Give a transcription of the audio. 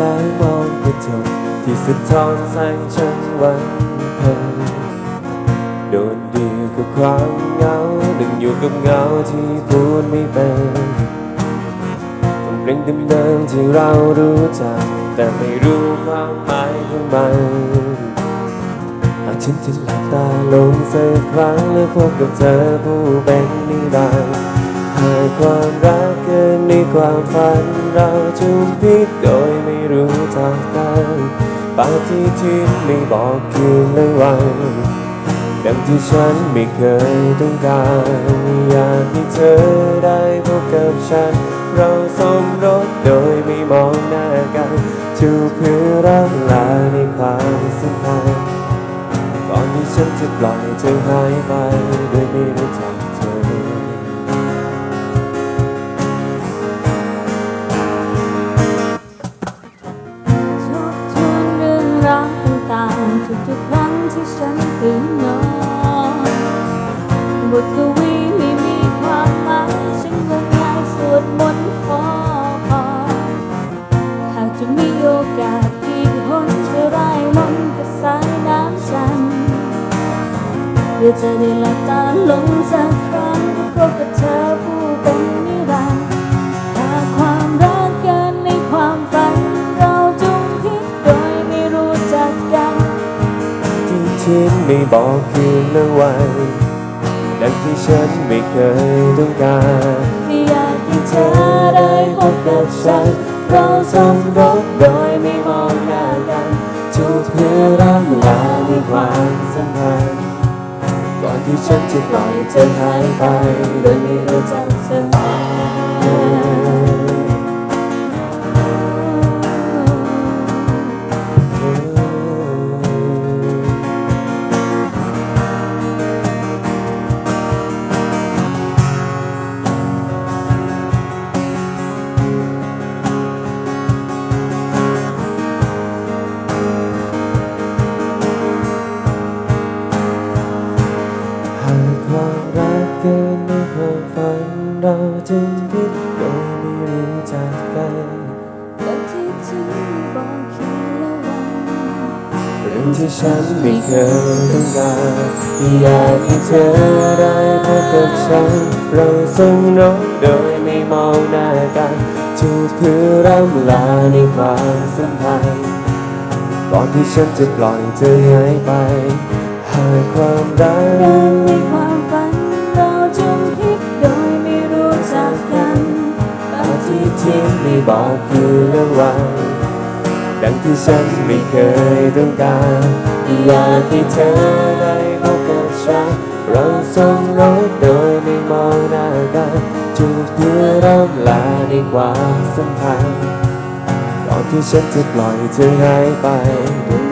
ระจกที่สะท้อนแสงฉันวันเพ็ญโดดเดี่ยวกับความเหงาดึงอยู่กับเหงาที่พูดไม่เป็นต้องเพลงเดิมๆที่เรารู้จัก แต่ไม่รู้ความหมายของมันหากฉันจะหลับตาลงสักครั้งและพบกับเธอผู้เป็นนิรันดร์หากความรักเกินในความฝันเราจุมพิษโดยไม่รู้จักกัน ปาฏิทินไม่บอกคืนและวันดังที่ฉันไม่เคยต้องการ อยากให้เธอได้พบกับฉัน เราสมรสโดยไม่มองหน้ากันจูเพื่อรักลาในความสัมพันธ์ก่อนที่ฉันจะปล่อยเธอหายไปโดยไม่รู้ ทุกๆครั้งที่ฉันตื่นนอนบทกวีไม่มีความหมายฉันก็ง่ายสวดมนต์ขอพรหากจะมีโอกาสอีกหนจะไร้มนกับสายน้ำจันทร์เพื่อจะได้หลับตาลงสักครั้งพบกับ ที่ไม่บอกคืนและวันดังที่ฉันไม่เคยต้องการอยากให้เธอได้พบกับฉัน เราสมรสโดยไม่มองหน้ากันทุกเพื่อรักลาในความสัมพันธ์ก่อนที่ฉันจะปล่อยเธอหายไปโดยไม่รู้จักเธอ จึงพิดโดยไม่รู้จักกันและที่ทิ้งบอกคืนละวันเรื่องที่ฉันไม่เคยต้องการอยากให้เธอได้พบกับฉัน เราสมรสโดยไม่มองหน้ากันจูบเพื่อร่ำลาในความสัมพันธ์ก่อนที่ฉันจะปล่อยเธอหายไป หากความรัก ทีที่ทิ้งไม่บอกคือเรื่องวันดังที่ฉันไม่เคยต้องการอยากให้เธอได้พบกับฉันเราสมรสโดยไม่มองหน้ากันจูบเพื่อร่ำลาในความสัมพันธ์ก่อนที่ฉันจะปล่อยเธอหายไปดู